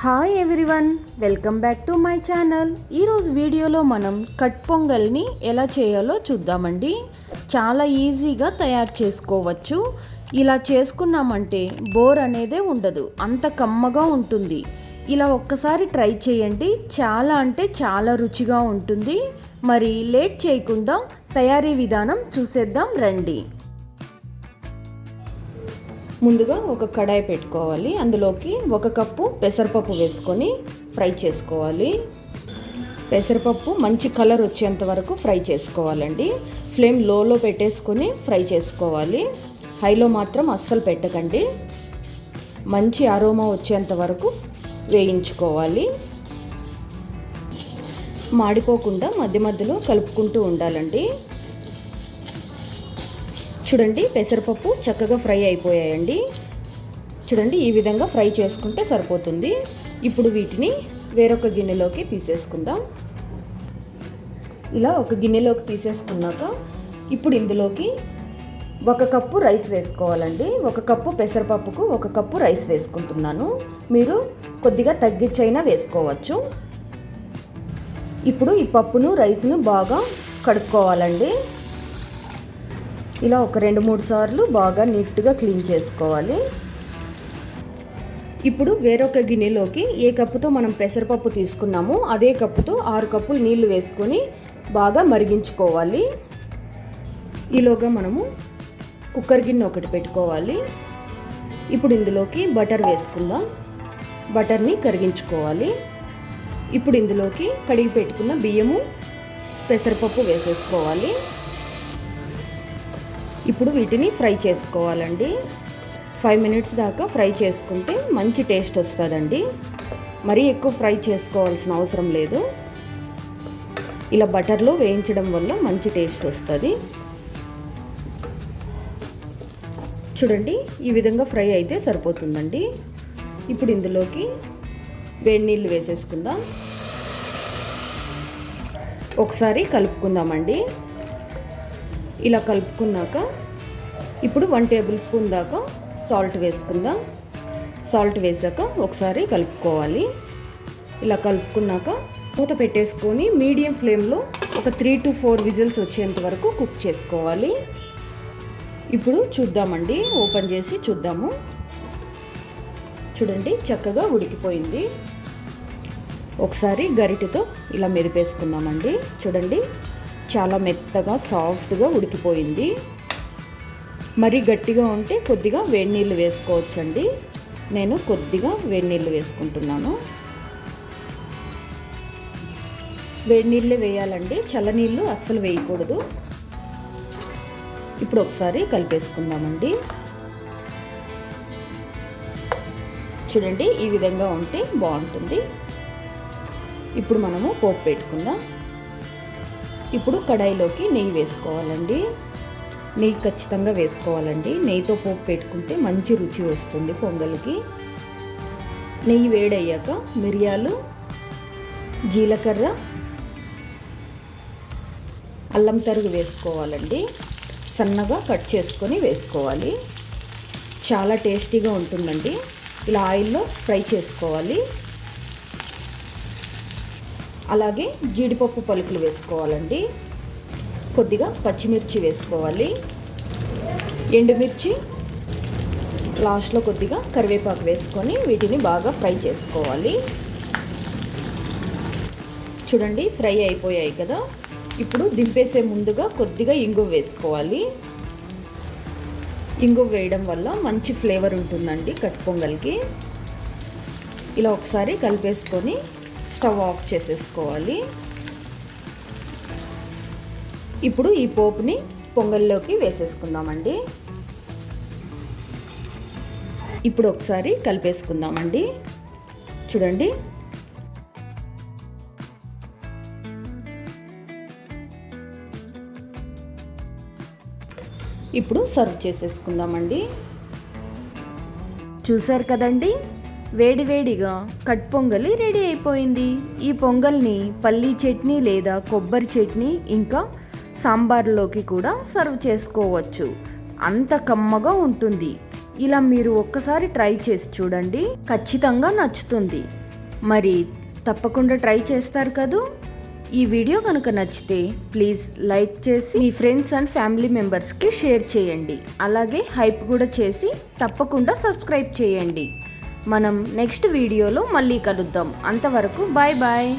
Hi everyone welcome back to my channel ఈరోజు వీడియోలో మనం కట్ పొంగల్ని ఎలా చేయాలో చూద్దామండి. చాలా ఈజీగా తయారు చేసుకోవచ్చు. ఇలా చేసుకున్నామంటే బోర్ అనేదే ఉండదు అంత కమ్మగా ఉంటుంది. ఇలా ఒక్కసారి ట్రై చేయండి. చాలా అంటే చాలా రుచిగా ఉంటుంది. మరి లేట్ చేయకుండా తయారీ విధానం చూసేద్దాం రండి. ముందుగా ఒక కడాయి పెట్టుకోవాలి. అందులోకి ఒక కప్పు పెసరపప్పు వేసుకొని ఫ్రై చేసుకోవాలి. పెసరపప్పు మంచి కలర్ వచ్చేంత వరకు ఫ్రై చేసుకోవాలండి. ఫ్లేమ్ లోలో పెట్టేసుకొని ఫ్రై చేసుకోవాలి. హైలో మాత్రం అస్సలు పెట్టకండి. మంచి అరోమా వచ్చేంత వరకు వేయించుకోవాలి. మాడిపోకుండా మధ్య మధ్యలో కలుపుకుంటూ ఉండాలండి. చూడండి పెసరపప్పు చక్కగా ఫ్రై అయిపోయాయండి. చూడండి ఈ విధంగా ఫ్రై చేసుకుంటే సరిపోతుంది. ఇప్పుడు వీటిని వేరొక గిన్నెలోకి తీసేసుకుందాం. ఇలా ఒక గిన్నెలోకి తీసేసుకున్నాక ఇప్పుడు ఇందులోకి ఒక కప్పు రైస్ వేసుకోవాలండి. ఒక కప్పు పెసరపప్పుకు ఒక కప్పు రైస్ వేసుకుంటున్నాను. మీరు కొద్దిగా తగ్గించైనా వేసుకోవచ్చు. ఇప్పుడు ఈ పప్పును రైస్ను బాగా కడుక్కోవాలండి. ఇలా ఒక రెండు మూడు సార్లు బాగా నీట్గా క్లీన్ చేసుకోవాలి. ఇప్పుడు వేరొక గిన్నెలోకి ఏ కప్పుతో మనం పెసరపప్పు తీసుకున్నామో అదే కప్పుతో ఆరు కప్పులు నీళ్ళు వేసుకొని బాగా మరిగించుకోవాలి. ఈలోగా మనము కుక్కర్ గిన్నె ఒకటి పెట్టుకోవాలి. ఇప్పుడు ఇందులోకి బటర్ వేసుకుందాం. బటర్ని కరిగించుకోవాలి. ఇప్పుడు ఇందులోకి కడిగి పెట్టుకున్న బియ్యము పెసరపప్పు వేసేసుకోవాలి. ఇప్పుడు వీటిని ఫ్రై చేసుకోవాలండి. ఫైవ్ మినిట్స్ దాకా ఫ్రై చేసుకుంటే మంచి టేస్ట్ వస్తుందండి. మరీ ఎక్కువ ఫ్రై చేసుకోవాల్సిన అవసరం లేదు. ఇలా బటర్లో వేయించడం వల్ల మంచి టేస్ట్ వస్తుంది. చూడండి ఈ విధంగా ఫ్రై అయితే సరిపోతుందండి. ఇప్పుడు ఇందులోకి వేడి నీళ్ళు వేసేసుకుందాం. ఒకసారి కలుపుకుందామండి. ఇలా కలుపుకున్నాక ఇప్పుడు వన్ టేబుల్ స్పూన్ దాకా సాల్ట్ వేసుకుందాం. సాల్ట్ వేసాక ఒకసారి కలుపుకోవాలి. ఇలా కలుపుకున్నాక మూత పెట్టేసుకొని మీడియం ఫ్లేమ్లో ఒక త్రీ టు ఫోర్ విజిల్స్ వచ్చేంత వరకు కుక్ చేసుకోవాలి. ఇప్పుడు చూద్దామండి ఓపెన్ చేసి చూద్దాము. చూడండి చక్కగా ఉడికిపోయింది. ఒకసారి గరిటెతో ఇలా మెరిపేసుకున్నామండి చూడండి చాలా మెత్తగా సాఫ్ట్గా ఉడికిపోయింది. మరీ గట్టిగా ఉంటే కొద్దిగా వేడి నీళ్ళు వేసుకోవచ్చండి. నేను కొద్దిగా వేడి నీళ్ళు వేసుకుంటున్నాను. వేడి నీళ్ళే వేయాలండి. చల్లనీళ్ళు అస్సలు వేయకూడదు. ఇప్పుడు ఒకసారి కలిపేసుకుందామండి. చూడండి ఈ విధంగా ఉంటే బాగుంటుంది. ఇప్పుడు మనము పోపు పెట్టుకుందాం. ఇప్పుడు కడాయిలోకి నెయ్యి వేసుకోవాలండి. నెయ్యి ఖచ్చితంగా వేసుకోవాలండి. నెయ్యితో పోపు పెట్టుకుంటే మంచి రుచి వస్తుంది పొంగల్కి. నెయ్యి వేడయ్యాక మిరియాలు జీలకర్ర అల్లం తరుగు వేసుకోవాలండి. సన్నగా కట్ చేసుకొని వేసుకోవాలి. చాలా టేస్టీగా ఉంటుందండి. ఇలా ఆయిల్లో ఫ్రై చేసుకోవాలి. అలాగే జీడిపప్పు పలుకులు వేసుకోవాలండి. కొద్దిగా పచ్చిమిర్చి వేసుకోవాలి. ఎండుమిర్చి లాస్ట్లో కొద్దిగా కరివేపాకు వేసుకొని వీటిని బాగా ఫ్రై చేసుకోవాలి. చూడండి ఫ్రై అయిపోయాయి కదా. ఇప్పుడు దింపేసే ముందుగా కొద్దిగా ఇంగు వేసుకోవాలి. ఇంగు వేయడం వల్ల మంచి ఫ్లేవర్ ఉంటుందండి కట్ పొంగల్కి. ఇలా ఒకసారి కలిపేసుకొని స్టవ్ ఆఫ్ చేసేసుకోవాలి. ఇప్పుడు ఈ పోపుని పొంగల్లోకి వేసేసుకుందామండి. ఇప్పుడు ఒకసారి కలిపేసుకుందామండి. చూడండి. ఇప్పుడు సర్వ్ చేసేసుకుందామండి. చూసారు కదండి? వేడివేడిగా కట్ పొంగలి రెడీ అయిపోయింది. ఈ పొంగల్ని పల్లీ చట్నీ లేదా కొబ్బరి చట్నీ ఇంకా సాంబార్లోకి కూడా సర్వ్ చేసుకోవచ్చు. అంత కమ్మగా ఉంటుంది. ఇలా మీరు ఒక్కసారి ట్రై చేసి చూడండి. ఖచ్చితంగా నచ్చుతుంది. మరి తప్పకుండా ట్రై చేస్తారు కదూ? ఈ వీడియో కనుక నచ్చితే ప్లీజ్ లైక్ చేసి మీ ఫ్రెండ్స్ అండ్ ఫ్యామిలీ మెంబర్స్కి షేర్ చేయండి. అలాగే హైప్ కూడా చేసి తప్పకుండా సబ్స్క్రైబ్ చేయండి. మనం నెక్స్ట్ వీడియోలో మళ్ళీ కలుద్దాం. అంతవరకు బాయ్ బాయ్.